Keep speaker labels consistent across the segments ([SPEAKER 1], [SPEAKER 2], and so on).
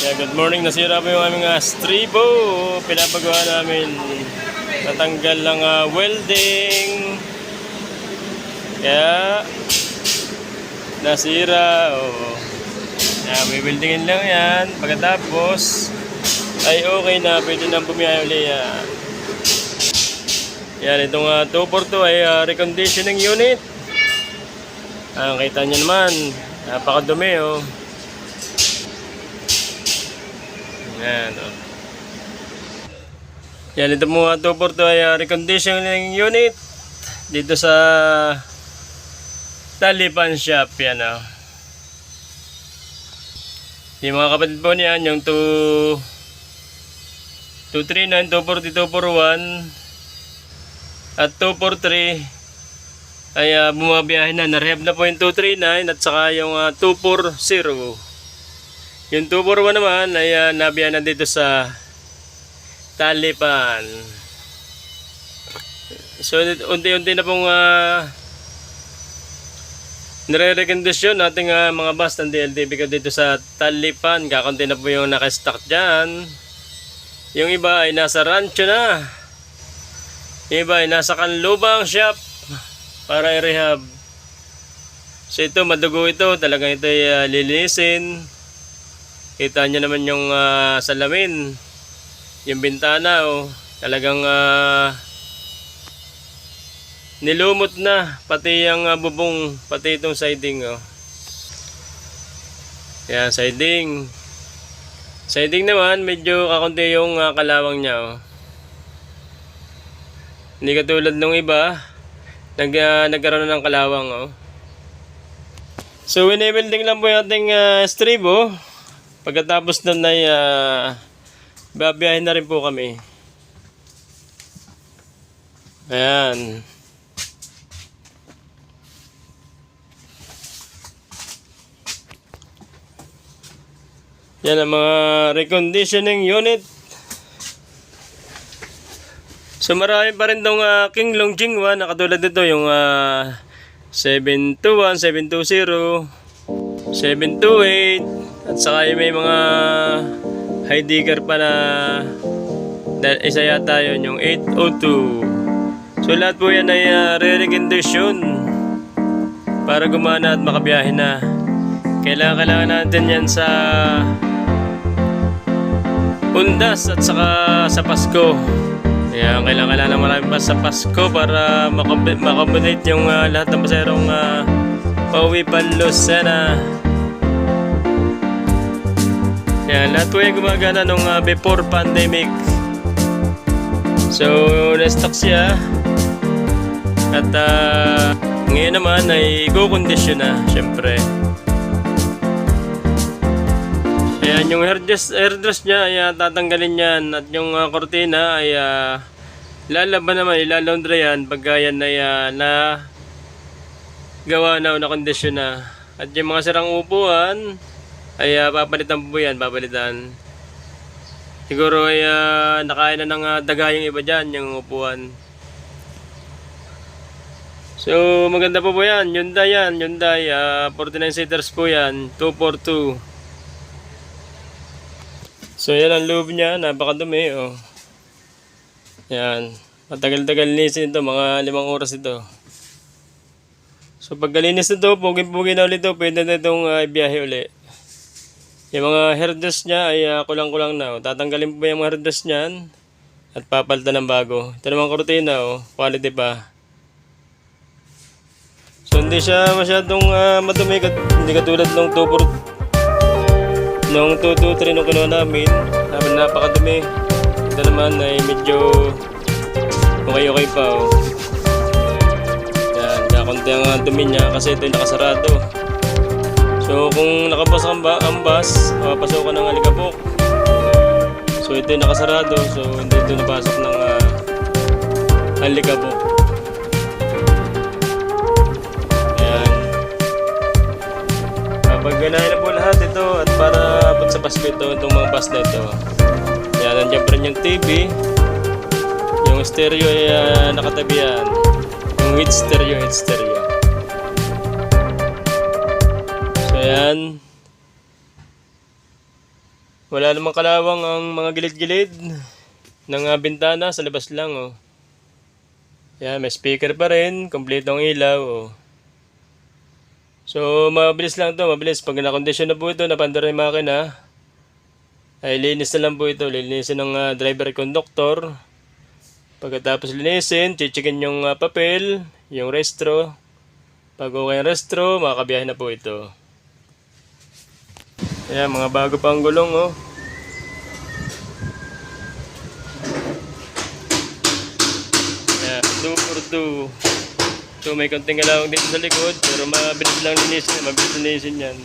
[SPEAKER 1] Yeah, good morning. Nasira po yung aming uh, stribo. Pinapagawa namin. Natanggal lang ah, welding. Kaya nasira. Oh. Yeah, may weldingin lang yan. Pagkatapos ay okay na. Pwede nang bumiyahe ulit yan. Yan, itong uh, 242 ay ah, reconditioning unit. Ah, kita nyo naman. Napakadumi oh. Yan, oh. Yan, ito mga 242 ay uh, reconditioning unit dito sa Talipan Shop. Yan, oh. Yung mga kapatid po niyan, yung 2 239, 240, 241 at 243 ay uh, bumabiyahe na. Narehab na po yung 239 at saka yung ah, 240. Yung 241 naman ay uh, nabiyahe na dito sa Talipan. So unti-unti na pong uh, nire-recondisyon nating ah, mga bus ng DLDB ko dito sa Talipan. Kakunti na po yung nakastock dyan. Yung iba ay nasa rancho na. Yung iba ay nasa kanlubang shop para i-rehab. So ito, madugo ito. Talagang ito ay ah, lilinisin. Kita nyo naman yung ah, salamin. Yung bintana, oh. Talagang ah, nilumot na. Pati yung ah, bubong, pati itong siding, oh. Yan, siding. Siding naman, medyo kakunti yung ah, kalawang niya, oh. Hindi katulad nung iba, nag, ah, nagkaroon na ng kalawang, oh. So, winibuilding lang po yung ating ah, stribo. Pagkatapos nun ay uh, babiyahin na rin po kami. Ayan. Yan ang mga reconditioning unit. So marami pa rin itong uh, King Long Jingwa na katulad nito yung uh, 721, 720, 728 at saka may mga high digger pa na dahil isa yata yun yung 802 so lahat po yan ay uh, re-recondition para gumana at makabiyahe na. Kailangan kailangan natin yan sa Undas at saka sa Pasko. Kaya kailangan kailangan marami pa sa Pasko para makombinate yung uh, lahat ng paserong uh, pauwi pa Lucena yan, lahat po ay gumagana nung uh, before pandemic. So, na-stock siya. At uh, ngayon naman ay go-condition na, syempre. Ayan, yung hairdress, hairdress niya ay uh, tatanggalin yan. At yung uh, kortina ay uh, lalaban naman, ilalaundry yan pagka yan uh, na gawa na o na-condition na. At yung mga sirang upuan, ay uh, papalitan po yan, papalitan. Siguro ay uh, nakain na ng uh, daga yung iba dyan, yung upuan. So maganda po po yan, Hyundai yan, Hyundai, uh, 49 seaters po yan, 242. So yan ang loob niya, napakadumi oh. Yan, matagal-tagal linisin ito, mga limang oras ito. So pag galinis nito, pugin-pugin na ulit ito, pwede na itong uh, ibiyahe ulit. Yung mga hairdress niya ay uh, kulang-kulang na. Oh. Tatanggalin po yung mga hairdress niyan at papalitan ng bago. Ito naman kurtina, oh. quality pa. So hindi siya masyadong uh, madumi hindi katulad nung 2 nung 223 nung kinuha namin. Namin napakadumi. Ito naman ay medyo okay-okay pa. Oh. Yan, kakunti ang uh, dumi niya kasi ito yung nakasarado. So kung nakabas ang, ba ang bus, mapapasok ka ng alikabok. So ito yung nakasarado, so hindi ito napasok ng uh, alikabok. Ayan. Kapag ganahin na po lahat ito at para abot sa Pasko ito, itong mga bus na ito. Ayan, nandiyan pa rin yung TV. Yung stereo ay uh, nakatabi yan. Yung with stereo, with stereo. Ayan. Wala namang kalawang ang mga gilid-gilid ng ah, bintana sa labas lang oh. Yan, may speaker pa rin, kompleto ang ilaw oh. So, mabilis lang to, mabilis. Pag na-condition na po ito, napanda rin yung makina, ay linis na lang po ito. Linisin ng ah, driver conductor. Pagkatapos linisin, chichikin yung ah, papel, yung restro. Pag okay ang restro, makakabiyahe na po ito. Ayan, mga bago pa ang gulong, oh. Ayan, 2 for 2. So, may konting galawang dito sa likod, pero mabilis lang linisin, mabilis linisin yan.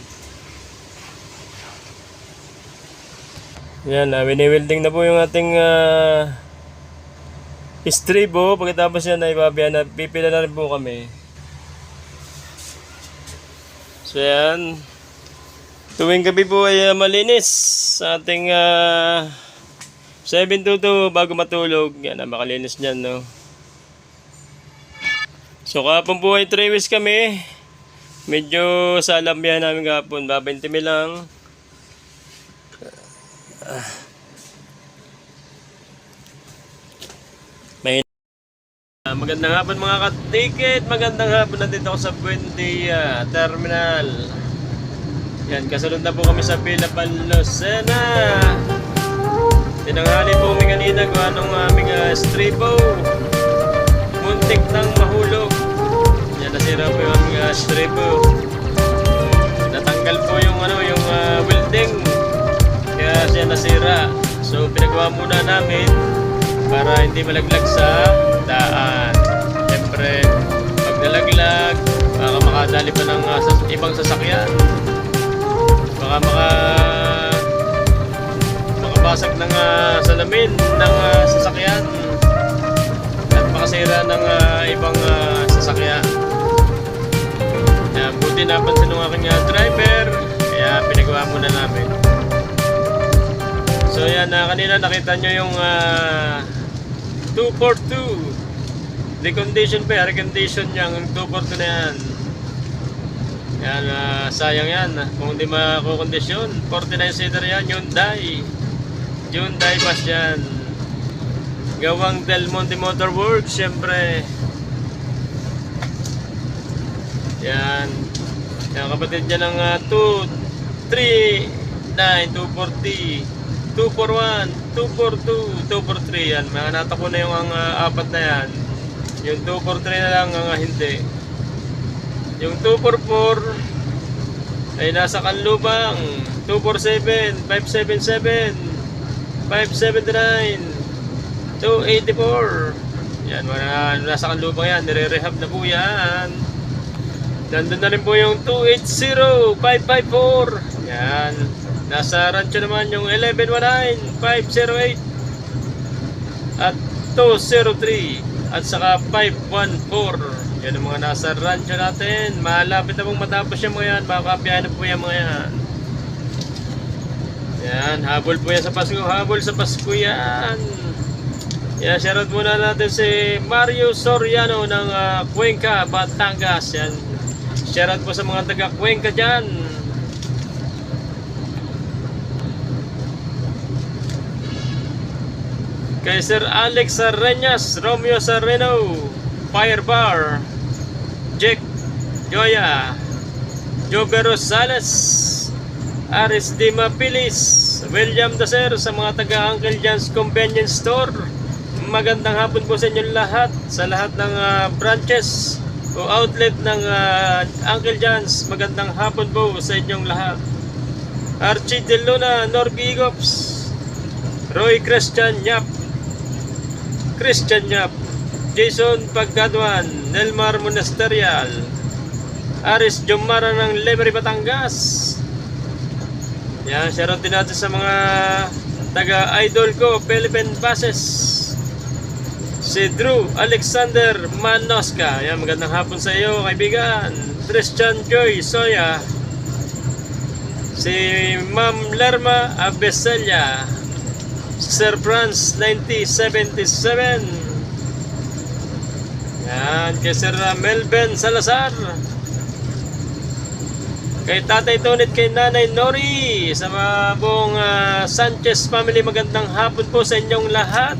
[SPEAKER 1] Yan, uh, wini-welding na po yung ating ah, istribo. Pagkatapos yan, ay babiyan na, pipila na rin po kami. So yan, tuwing gabi po ay ah, malinis sa ating uh, 722 bago matulog. Yan, ah, makalinis niyan, no. So kahapon po ay 3 weeks kami. Medyo sa alambihan namin kahapon, babente mi lang. Ah, magandang hapon mga ka-ticket. Magandang hapon nandito ako sa Buendia Terminal. Yan, kasunod na po kami sa Villa Palosena. Tinanghali po kami kanina kung anong aming uh, stripo. Muntik nang mahulog. Yan, nasira po yung uh, stripo. Natanggal po yung ano, yung ah, welding. Kaya siya nasira. So, pinagawa muna namin para hindi malaglag sa daan. Siyempre, pag nalaglag, baka makadali pa ng sas- ibang sasakyan. Baka maka makabasag ng ah, salamin ng ah, sasakyan at makasira ng ah, ibang ah, sasakyan. Yan, buti napansin ng aking ah, driver, kaya pinagawa muna namin. So yan, na kanina nakita nyo yung ah, 242. Recondition pa, recondition ang 242 na yan. Yan, ah, sayang yan. Kung hindi makukondisyon, 49 seater yan, Hyundai. Hyundai bus yan. Gawang Del Monte Motor Works, syempre. Yan. Yan, kapatid niya ng uh, 2, 3, 9, 240. 241, 242, 243 yan. Mga natako na yung ang ah, apat na yan. Yung 243 na lang ang ah, hindi. Yung 244 ay nasa kanlubang. 247, 577, 579, 284. Yan, mga nasa kanlubang yan. Nire-rehab na po yan. Nandun na po yung 280, 554. Yan. Nasa rancho naman yung 1119, 508 at 203 at saka 514. Yan ang mga nasa rancho natin. Malapit na pong matapos yung mga yan. Makakapiyan na po yung mga yan. Yan, habol po yan sa Pasko. Habol sa Pasko yan. Yan, shoutout muna natin si Mario Soriano ng ah, Cuenca, Batangas. Yan. Shoutout po sa mga taga Cuenca dyan. Kay Sir Alex Sarreñas, Romeo Serreno, Fire Bar, Jake Joya, Jobe Rosales, Aris Di Mapilis, William Dacer sa mga taga Uncle John's Convenience Store. Magandang hapon po sa inyo lahat, sa lahat ng ah, branches o outlet ng ah, Uncle John's. Magandang hapon po sa inyong lahat. Archie De Luna, Norby Igops, Roy Christian Yap, Christian Yap, Jason Paggaduan, Nelmar Monasterial, Aris Jomara ng Lemery Batangas. Yan, shoutout din natin sa mga taga-idol ko, Philippine Passes. Si Drew Alexander Manoska. Yan, magandang hapon sa iyo, kaibigan. Christian Joy Soya. Si Ma'am Lerma Abeselia. Sir Franz 9077. Yan, kay Sir Melvin Salazar. Kay Tatay Tonit, kay Nanay Nori, sa buong ah, Sanchez family, magandang hapon po sa inyong lahat.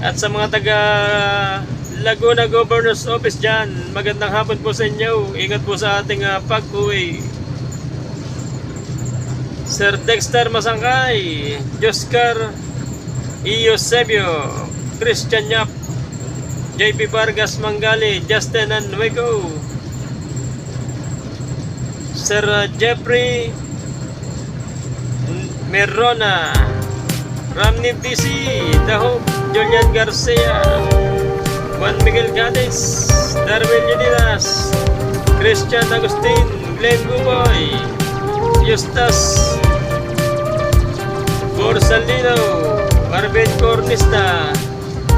[SPEAKER 1] At sa mga taga Laguna Governor's Office dyan, magandang hapon po sa inyo. Ingat po sa ating ah, pag-uwi. Sir Dexter Masangkay, Joscar Eusebio, Christian Yap, JP Vargas Mangali, Justin Anueco, Sir uh, Jeffrey Merona, Ramni DC, Hope, Julian Garcia, Juan Miguel Ganes, Darwin Unidas, Christian Agustin, Glenn Buboy, Eustace Borsalino, Marvin Cornista,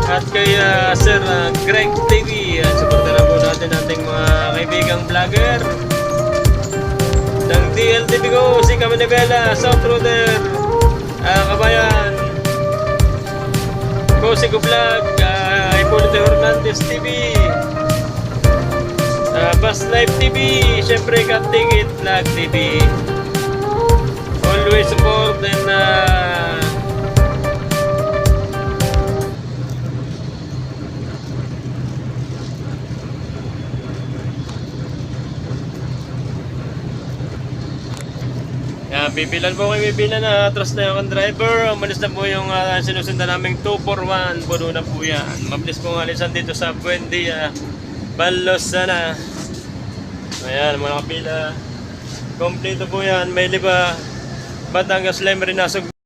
[SPEAKER 1] at kay uh, Sir uh, Greg TV. Uh, supportaran po natin ating mga kaibigang vlogger ng DLTV ko, si Camanivela, South Roader, uh, Kabayan, Kosiko Vlog, uh, Hipolito Hernandez TV, uh, Bus Live TV, syempre Katigit Vlog TV. Always support and uh, Bibilan po kayo bibilan na atras na yung driver. Umalis na po yung uh, sinusundan naming 241. Puno na po yan. Mabilis po ng alisan dito sa Buendia. Balos sana. Ayan, mga kapila. Kompleto po yan. May liba. Batangas Lime rin nasog.